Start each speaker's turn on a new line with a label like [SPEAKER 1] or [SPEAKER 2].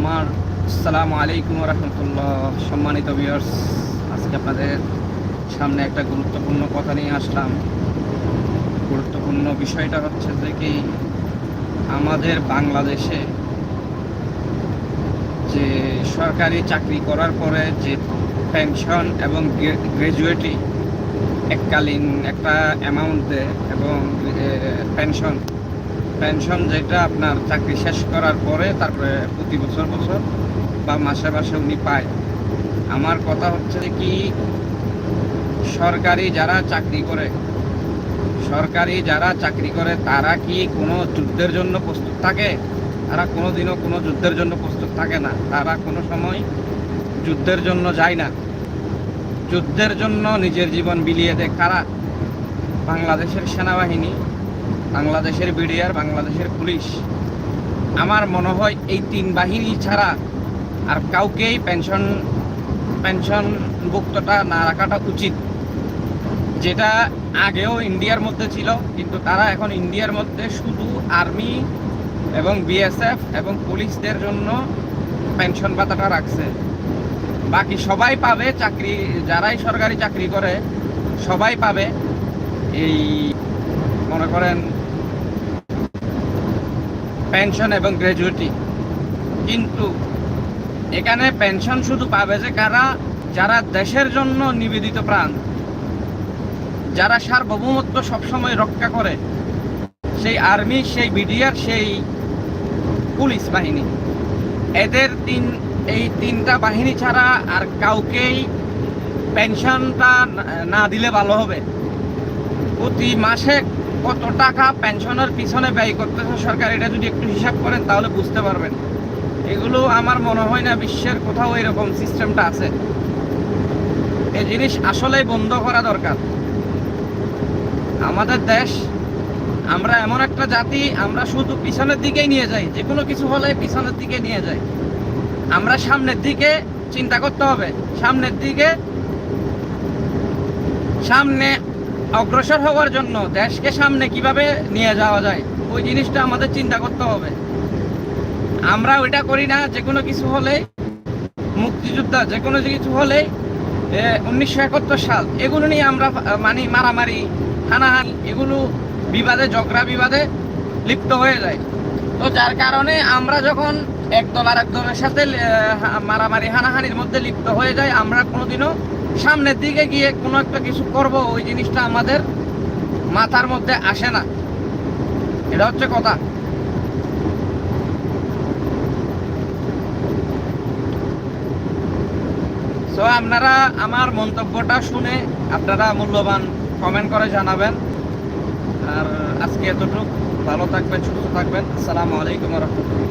[SPEAKER 1] আমার আসসালামু আলাইকুম রহমতুল্লাহ। সম্মানিত ভিউয়ার্স আজকে আপনাদের সামনে একটা গুরুত্বপূর্ণ কথা নিয়ে আসলাম। গুরুত্বপূর্ণ বিষয়টা হচ্ছে যে কি, আমাদের বাংলাদেশে যে সরকারি চাকরি করার পরে যে পেনশন এবং গ্র্যাজুয়েটি এককালীন একটা অ্যামাউন্ট দেয় এবং পেনশন পেনশন যেটা আপনার চাকরি শেষ করার পরে, তারপরে প্রতি বছর বছর বা মাসে মাসে উনি পায়। আমার কথা হচ্ছে কি, সরকারি যারা চাকরি করে, সরকারি যারা চাকরি করে, তারা কি কোনো যুদ্ধের জন্য প্রস্তুত থাকে? তারা কোনো দিনও কোনো যুদ্ধের জন্য প্রস্তুত থাকে না। তারা কোনো সময় যুদ্ধের জন্য যায় না। যুদ্ধের জন্য নিজের জীবন বিলিয়ে দেয় কারা? বাংলাদেশের সেনাবাহিনী বাংলাদেশের বিডিআর, বাংলাদেশের পুলিশ। আমার মনে হয় এই তিন বাহিনী ছাড়া আর কাউকেই পেনশন পেনশন ভুক্তটা না রাখাটা উচিত। যেটা আগেও ইন্ডিয়ার মধ্যে ছিল, কিন্তু তারা এখন ইন্ডিয়ার মধ্যে শুধু আর্মি এবং বিএসএফ এবং পুলিশদের জন্য পেনশন ভাতাটা রাখছে। বাকি সবাই পাবে চাকরি, যারাই সরকারি চাকরি করে, সবাই পাবে। এই, মনে করেন পেনশন এবং গ্র্যাজুয়েটি কিন্তু এখানে পেনশন শুধু পাবে যে কারা? যারা দেশের জন্য নিবেদিত প্রাণ। যারা সার্বভৌমত্ব সবসময় রক্ষা করে। সেই আর্মি সেই বিডিআর সেই পুলিশ বাহিনী। এদের তিন, এই তিনটা বাহিনী ছাড়া আর কাউকেই পেনশনটা না দিলে ভালো হবে। প্রতি মাসে কত টাকা পেনশনের পিছনে ব্যয় করতেছে সরকার, এটা যদি একটু হিসাব করেন তাহলে বুঝতে পারবেন। এগুলো আমার মনে হয় না বিশ্বের কোথাও এরকম সিস্টেমটা আছে। এই জিনিস আসলেই বন্ধ করা দরকার। আমাদের দেশ, আমরা এমন একটা জাতি, আমরা শুধু পিছনের দিকেই নিয়ে যাই যে কোনো কিছু হলে পিছনের দিকে নিয়ে যাই। আমরা সামনের দিকে চিন্তা করতে হবে। সামনের দিকে, সামনে অগ্রসর হওয়ার জন্য দেশকে সামনে কীভাবে নিয়ে যাওয়া যায়, ওই জিনিসটা আমাদের চিন্তা করতে হবে। আমরা ওইটা করি না, যে কোনো কিছু হলে মুক্তিযোদ্ধা যে কোনো কিছু হলে উনিশশো একাত্তর সাল, এগুলো নিয়ে আমরা মানে মারামারি, হানাহানি, এগুলো বিবাদে, ঝগড়া বিবাদে লিপ্ত হয়ে যায়। তো যার কারণে আমরা যখন একদল আর একদলের সাথে মারামারি, হানাহানির মধ্যে লিপ্ত হয়ে যায়। আমরা কোনোদিনও সামনের দিকে গিয়ে কোনো একটা কিছু করব, ওই জিনিসটা আমাদের মাথার মধ্যে আসে না। এটা হচ্ছে কথা। সো আপনারা আমার মন্তব্যটা শুনে আপনারা মূল্যবান কমেন্ট করে জানাবেন। আর আজকে এতটুকু। ভালো থাকবেন, সুস্থ থাকবেন। আসসালামু আলাইকুম রহমতুল্লাহ।